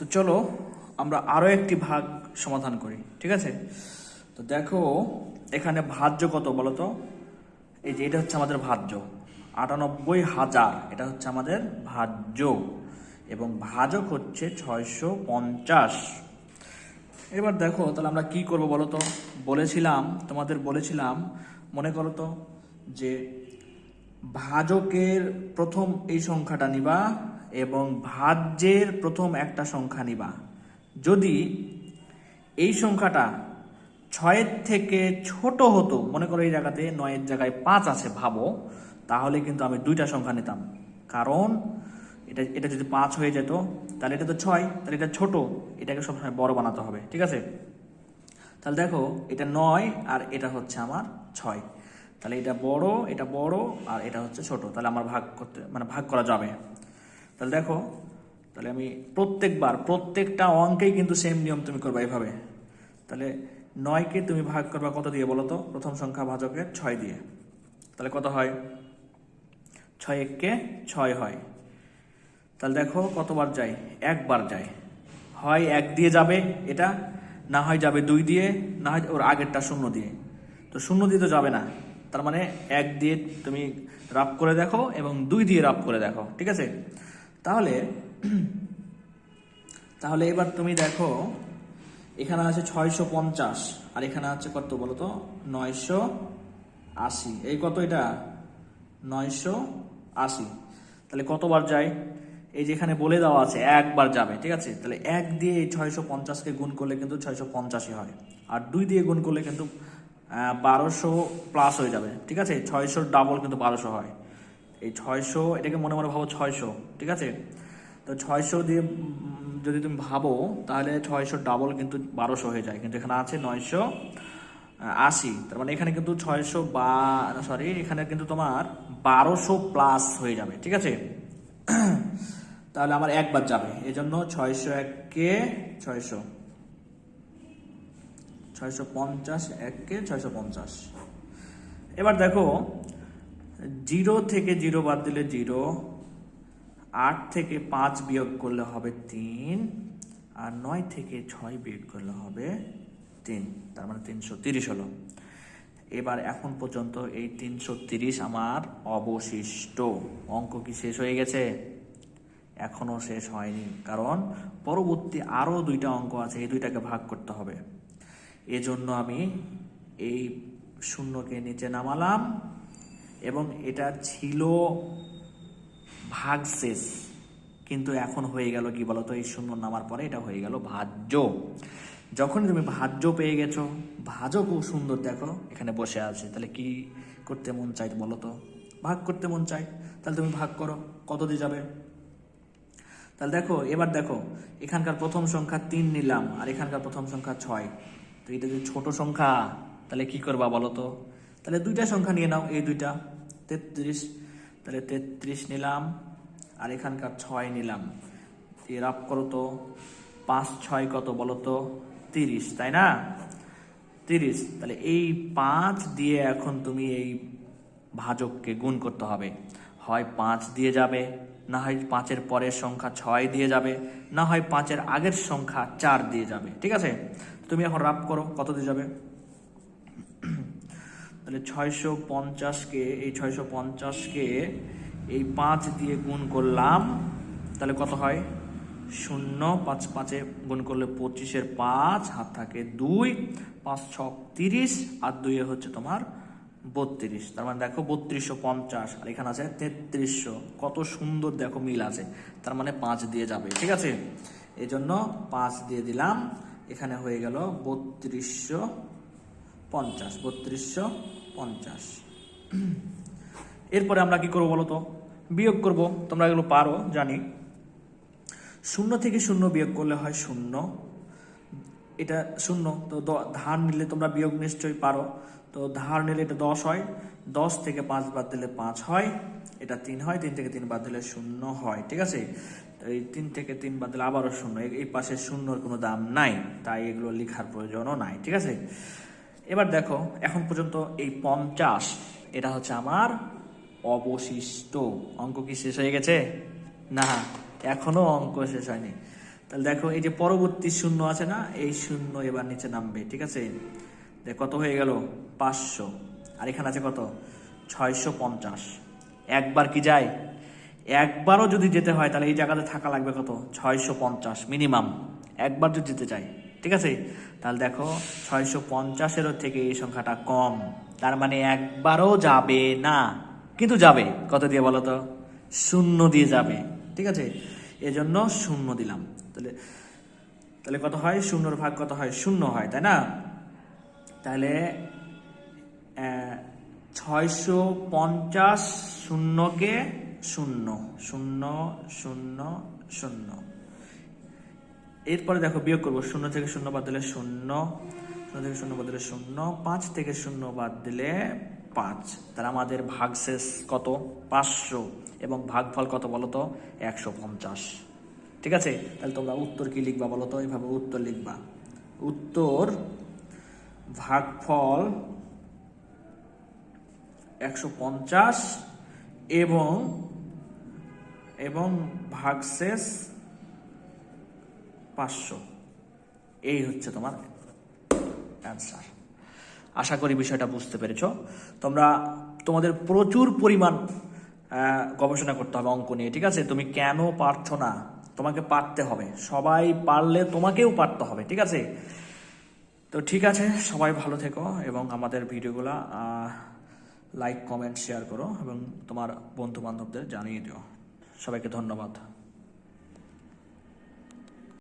তো চলো আমরা আরও একটি ভাগ সমাধান করি, ঠিক আছে? তো দেখো, এখানে ভাজ্য কত বলো তো? এই যে এটা হচ্ছে আমাদের ভাজ্য। আটানব্বই হাজার, এটা হচ্ছে আমাদের ভাজ্য। এবং ভাজক হচ্ছে ছয়শো পঞ্চাশ। এবার দেখো, তাহলে আমরা কি করব বলো তো? বলেছিলাম, তোমাদের বলেছিলাম, মনে করো তো, যে ভাজকের প্রথম এই সংখ্যাটা নিবা। এবং ভাজ্যের প্রথম একটা সংখ্যা নিবা। যদি এই সংখ্যাটা ছয়ের থেকে ছোট হতো, মনে করো এই জায়গাতে নয়ের জায়গায় পাঁচ আছে ভাবো, তাহলে কিন্তু আমি দুইটা সংখ্যা নিতাম। কারণ এটা এটা যদি পাঁচ হয়ে যেত, তাহলে এটা তো ছয়, তাহলে এটা ছোট, এটাকে সবসময় বড় বানাতে হবে, ঠিক আছে? তাহলে দেখো, এটা নয় আর এটা হচ্ছে আমার ছয়। তাহলে এটা বড় এটা বড় আর এটা হচ্ছে ছোট, তাহলে আমার ভাগ করতে মানে ভাগ করা যাবে। তাহলে দেখো, তাহলে আমি প্রত্যেকবার, প্রত্যেকটা অঙ্কেই কিন্তু সেম নিয়ম তুমি করবা এইভাবে। তাহলে নয়কে তুমি ভাগ করবা কত দিয়ে বলো তো? প্রথম সংখ্যা ভাজকের ছয় দিয়ে। তাহলে কত হয়? ছয় এককে ছয় হয়। তাহলে দেখো কতবার যায়? একবার যায়। হয় এক দিয়ে যাবে এটা, না হয় যাবে দুই দিয়ে, না হয় ওর আগেরটা শূন্য দিয়ে। তো শূন্য দিয়ে তো যাবে না। তার মানে এক দিয়ে তুমি রাপ করে দেখো এবং দুই দিয়ে রাপ করে দেখো, ঠিক আছে? তাহলে তাহলে এবার তুমি দেখো, এখানে আছে ছয়শো পঞ্চাশ, আর এখানে আছে কত বলো তো? নয়শো আশি। এই কত এটা? নয়শো আশি। তাহলে কতবার যায়? এই যে এখানে বলে দেওয়া আছে, একবার যাবে, ঠিক আছে? তাহলে এক দিয়ে এই ছয়শো পঞ্চাশকে গুণ করলে কিন্তু ছয়শো পঞ্চাশই হয়। আর দুই দিয়ে গুণ করলে কিন্তু বারোশো প্লাস হয়ে যাবে, ঠিক আছে? ছয়শোর ডাবল কিন্তু বারোশো হয়। এই ছয়শো, এটাকে মনে মনে ভাবো ছয়শো, ঠিক আছে? তো ছয়শো দিয়ে যদি তুমি ভাবো, তাহলে ছয়শো ডাবল কিন্তু বারোশো হয়ে যায়। কিন্তু এখানে আছে নয়শো আশি। তার মানে এখানে কিন্তু ছয়শো বা সরি এখানে কিন্তু তোমার বারোশো প্লাস হয়ে যাবে, ঠিক আছে? তাহলে আমার একবার যাবে। এই জন্য ছয়শো এককে ছয়শো। ছয়শো পঞ্চাশ এককে ছয়শো পঞ্চাশ। এবার দেখো জিরো থেকে জিরো বাদ দিলে জিরো, আট থেকে পাঁচ বিয়োগ করলে হবে তিন, আর নয় থেকে ছয় বিয়োগ করলে হবে তিন, তার মানে তিনশো তিরিশ হলো। এবার এখন পর্যন্ত এই তিনশো তিরিশ আমার অবশিষ্ট। অঙ্ক কি শেষ হয়ে গেছে? এখনও শেষ হয়নি, কারণ পরবর্তী আরও দুইটা অঙ্ক আছে, এই দুইটাকে ভাগ করতে হবে। এজন্য আমি এই শূন্যকে নিচে নামালাম। এবং এটা ছিল ভাগশেষ। কিন্তু এখন হয়ে গেল কি বলতো? এই শূন্য নামার পরে এটা হয়ে গেল ভাজ্য। যখন তুমি ভাজ্য পেয়ে গেছো ভাজও খুব সুন্দর দেখো, এখানে বসে আছে। তাহলে কি করতে মন চাই বলো তো? ভাগ করতে মন চাই তাহলে তুমি ভাগ করো। কত দিয়ে যাবে? তাহলে দেখো, এবার দেখো, এখানকার প্রথম সংখ্যা তিন নিলাম, আর এখানকার প্রথম সংখ্যা ছয়। তো এটা যদি ছোট সংখ্যা, তাহলে কি করবা বলো তো? তাহলে দুইটা সংখ্যা নিয়ে নাও, এই দুইটা। তেত্রিশ, তাহলে তেত্রিশ নিলাম, আর এখানকার ছয় নিলাম। এর আপ করো তো, পাঁচ ছয় কত বলো তো? তিরিশ, তাই না? তিরিশ, তাহলে এই পাঁচ দিয়ে এখন তুমি এই ভাজককে গুণ করতে হবে। হয় পাঁচ দিয়ে যাবে, না হয় পাঁচের পরের সংখ্যা ছয় দিয়ে যাবে, না হয় পাঁচের আগের সংখ্যা চার দিয়ে যাবে, ঠিক আছে? তুমি এখন রাপ করো, কত দিয়ে যাবে? তাহলে ছয়শো পঞ্চাশকে, এই ছয়শো পঞ্চাশকে এই পাঁচ দিয়ে গুণ করলাম, তাহলে কত হয়? শূন্য, পাঁচ পাঁচে গুণ করলে পঁচিশের পাঁচ, হাত থাকে দুই, পাঁচ ছ তিরিশ, আর দুইয়ে হচ্ছে তোমার বত্রিশ। তার মানে দেখো বত্রিশশো পঞ্চাশ, আর এখানে আছে তেত্রিশশো। কত সুন্দর দেখো মিল আছে, তার মানে পাঁচ দিয়ে যাবে, ঠিক আছে? এই জন্য পাঁচ দিয়ে দিলাম, এখানে হয়ে গেল বত্রিশশো পঞ্চাশ, বত্রিশশো পঞ্চাশ। এরপরে আমরা কি করব বলো তো বিয়োগ করব, তোমরা এগুলো পারো, জানি। শূন্য থেকে শূন্য বিয়োগ করলে হয় শূন্য। এটা শূন্য, তো ধার নিলে তোমরা বিয়োগ নিশ্চয়ই পারো। তো ধার নিলে এটা দশ হয়, দশ থেকে পাঁচ বাদ দিলে পাঁচ হয়, এটা তিন হয়, তিন থেকে তিন বাদ দিলে শূন্য হয়, ঠিক আছে? এই তিন থেকে তিন বাদ দিলে আবারও শূন্য এই পাশে শূন্যর কোনো দাম নাই, তাই এগুলো লেখার প্রয়োজনও নাই, ঠিক আছে? এবার দেখো, এখন পর্যন্ত এই পঞ্চাশ এটা হচ্ছে আমার অবশিষ্ট। অঙ্ক কি শেষ হয়ে গেছে? না, এখনও অঙ্ক শেষ হয়নি। তাহলে দেখো, এই যে পরবর্তী শূন্য আছে না, এই শূন্য এবার নিচে নামবে, ঠিক আছে? দেখ, কত হয়ে গেল? পাঁচশো। আর এখানে আছে কত? ছয়শো পঞ্চাশ। একবার কি যায়? একবারও যদি যেতে হয়, তাহলে এই জায়গাতে থাকা লাগবে কত? ছয়শো পঞ্চাশ মিনিমাম। একবার যদি যেতে চাই। ঠিক আছে? তাহলে দেখো, ছয়শো পঞ্চাশেরও থেকে এই সংখ্যাটা কম। তার মানে একবারও যাবে না। কিন্তু যাবে। কত দিয়ে বলো তো? শূন্য দিয়ে যাবে। ঠিক আছে? এজন্য শূন্য দিলাম। তাহলে তাহলে কত হয়? শূন্যর ভাগ কত হয়? শূন্য হয়, তাই না? তাহলে ছয়শো পঞ্চাশ শূন্যকে শূন্য। শূন্য শূন্য শূন্য। এরপরে দেখো বিয়োগ করব। শূন্য থেকে শূন্য বাদ দিলে শূন্য শূন্য থেকে শূন্য বাদ দিলে শূন্য, পাঁচ থেকে শূন্য বাদ দিলে পাঁচ। তাহলে আমাদের ভাগ শেষ কত? পাঁচশো। এবং ভাগফল কত বলো তো? একশো পঞ্চাশ। ঠিক আছে? তাহলে তোমরা উত্তর কি লিখবা বলো তো? এইভাবে উত্তর লিখবা। উত্তর, ভাগফল একশো পঞ্চাশ এবং এবং ভাগশেষ পাঁচশো। এই হচ্ছে তোমার অ্যান্সার আশা করি বিষয়টা বুঝতে পেরেছ। তোমরা, তোমাদের প্রচুর পরিমাণ গবেষণা করতে হবে অঙ্ক নিয়ে, ঠিক আছে? তুমি কেন পারছ না? তোমাকে পারতে হবে। সবাই পারলে তোমাকেও পারতে হবে, ঠিক আছে? তো ঠিক আছে, সবাই ভালো থেকো এবং আমাদের ভিডিওগুলো লাইক কমেন্ট শেয়ার করো এবং তোমার বন্ধু বান্ধবদের জানিয়ে দিও। সবাইকে ধন্যবাদ।